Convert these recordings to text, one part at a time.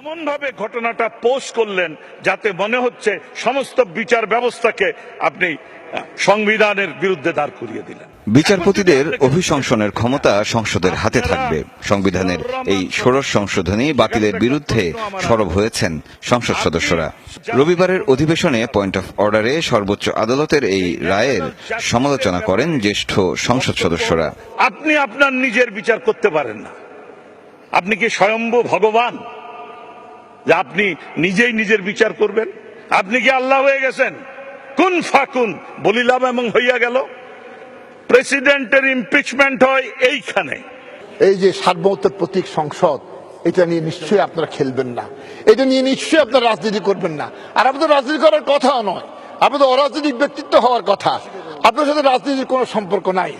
এমন ভাবে ঘটনাটা পোস্ট করলেন যাতে মনে হচ্ছে সমস্ত বিচার ব্যবস্থাকে আপনি সংবিধানের বিরুদ্ধে দাঁড় করিয়ে দিলেন। বিচারপতিদের অভিশংসনের ক্ষমতা সংসদের হাতে থাকবে। সংবিধানের এই ষোড়শ সংশোধনী বাতিলের বিরুদ্ধে সরব হয়েছেন সংসদ সদস্যরা। রবিবারের অধিবেশনে পয়েন্ট অফ অর্ডারে সর্বোচ্চ আদালতের এই রায়ের সমালোচনা করেন জ্যেষ্ঠ সংসদ সদস্যরা। আপনি আপনার নিজের বিচার করতে পারেন না। আপনি কি স্বয়ম্ভু ভগবান? যে আপনি নিজেই নিজের বিচার করবেন। আপনি কি আল্লাহ হয়ে গেছেন? কোন ফাকুন, বলিলাম এবং হইয়া গেল। প্রেসিডেন্টের ইমপিচমেন্ট হয় এইখানে। এই যে সার্বভৌমত্বের প্রতীক সংসদ, এটা নিয়ে নিশ্চয়ই আপনারা খেলবেন না। এটা নিয়ে নিশ্চয়ই আপনারা রাজনীতি করবেন না। আর আপনাদের রাজনীতি করার কথাও নয়। আপনাদের অরাজনৈতিক ব্যক্তিত্ব হওয়ার কথা। আপনার সাথে রাজনীতির কোনো সম্পর্ক নাই।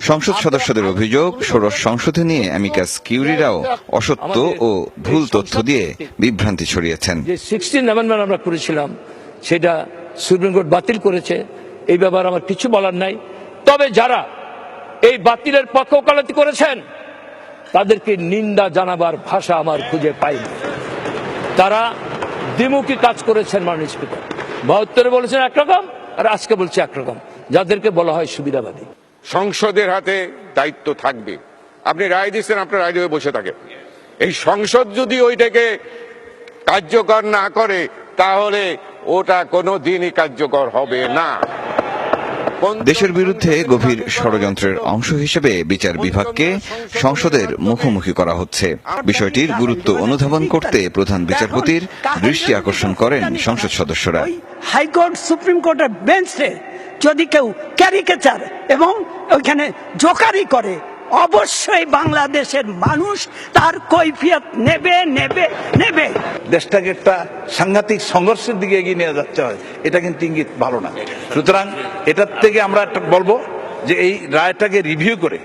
সংসদ সদস্যদের অভিযোগ ষোড়শ সংসদে নিয়ে অ্যামিকাস কিউরিরাও অসত্য ও ভুল তথ্য দিয়ে বিভ্রান্তি ছড়িয়েছেন। যে সিক্সটিন অ্যামেন্ডমেন্ট আমরা করেছিলাম সেটা সুপ্রিম কোর্ট বাতিল করেছে। এই ব্যাপারে আমার কিছু বলার নাই। তবে যারা এই বাতিলের পক্ষ ওকালতি করেছেন তাদেরকে নিন্দা জানাবার ভাষা আমার খুঁজে পাইনি। তারা দ্বিমুখী কাজ করেছেন মাননীয় স্পিকার। বাহাত্তরে বলেছেন একরকম আর আজকে বলছে একরকম। যাদেরকে বলা হয় সুবিধাবাদী। সংসদের হাতে দায়িত্ব থাকবে। আপনি রায় দিচ্ছেন আপনার রায় দিয়ে বসে থাকেন। এই সংসদ যদি ওইটাকে কার্যকর না করে তাহলে ওটা কোনো দিনই কার্যকর হবে না। কোন- দেশের বিরুদ্ধে গভীর ষড়যন্ত্রের অংশ হিসেবে বিচার বিভাগকে সংসদের মুখোমুখি করা হচ্ছে। বিষয়টির গুরুত্ব অনুধাবন করতে প্রধান বিচারপতির দৃষ্টি আকর্ষণ করেন সংসদ সদস্যরা। হাইকোর্ট সুপ্রিম কোর্টের বেঞ্চে যদি কেউ ক্যারিকেচার এবং ওইখানে জোকারি করে, অবশ্যই বাংলাদেশের মানুষ তার কৈফিয়ত নেবে নেবে নেবে। দেশটাকে একটা সাংঘাতিক সংঘর্ষের দিকে এগিয়ে নিয়ে যাচ্ছে হয়, এটা কিন্তু ইঙ্গিত ভালো না। সুতরাং এটার থেকে আমরা বলব যে এই রায়টাকে রিভিউ করে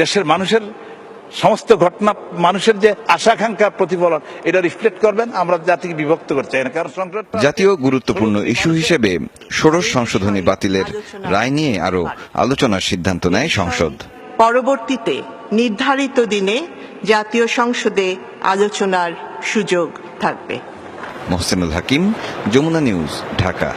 দেশের মানুষের সমস্ত ঘটনা মানুষের যে আশা আকাঙ্ক্ষার প্রতিফলন এটা রিফ্লেক্ট করবেন আমরা জাতিকে বিভক্ত করতে চাই না কারণ সংকট জাতীয় গুরুত্বপূর্ণ ইস্যু হিসেবে ষোড়শ সংশোধনী বাতিলের রায় নিয়ে আরও আলোচনার সিদ্ধান্ত নেয় সংসদ। পরবর্তীতে নির্ধারিত দিনে জাতীয় সংসদে আলোচনার সুযোগ থাকবে। মোহসেনুল হাকিম যমুনা নিউজ ঢাকা।